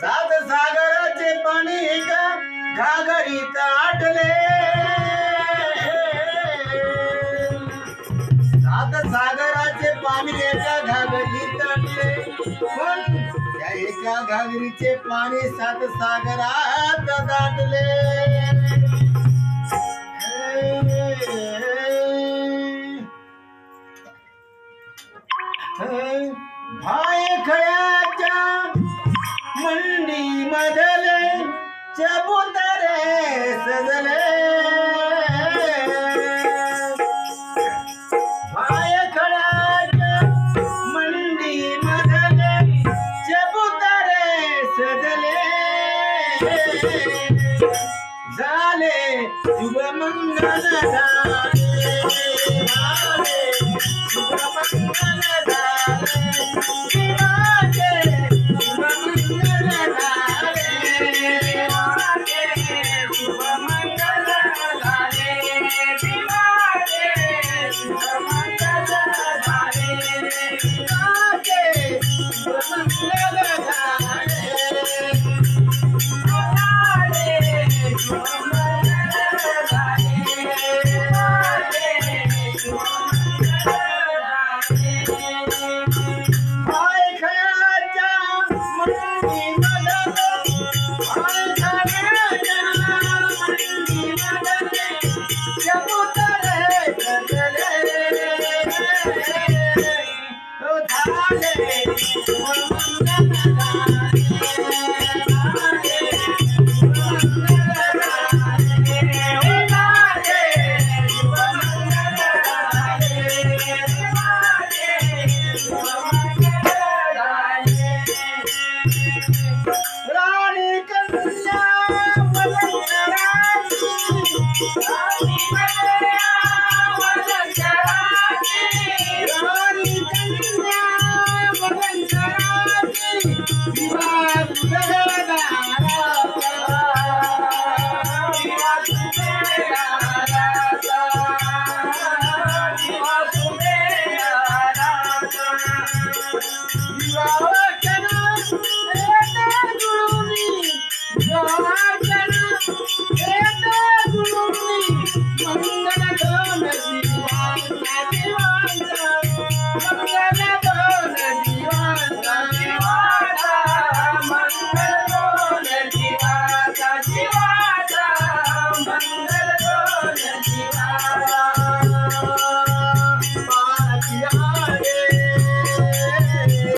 सात सागराचे पाणी एका घागरीत आटले. सात सागराचे पाणी एका घागरीत आटले. पण त्या एका घागरीचे पाणी सात सागरात दाटले. भाय खळ्याच्या मंडी मधले चबुतरे सजले. भाय खळ्याच्या मंडी मधले चबुतरे सजले. झाले शुभ मंगल Música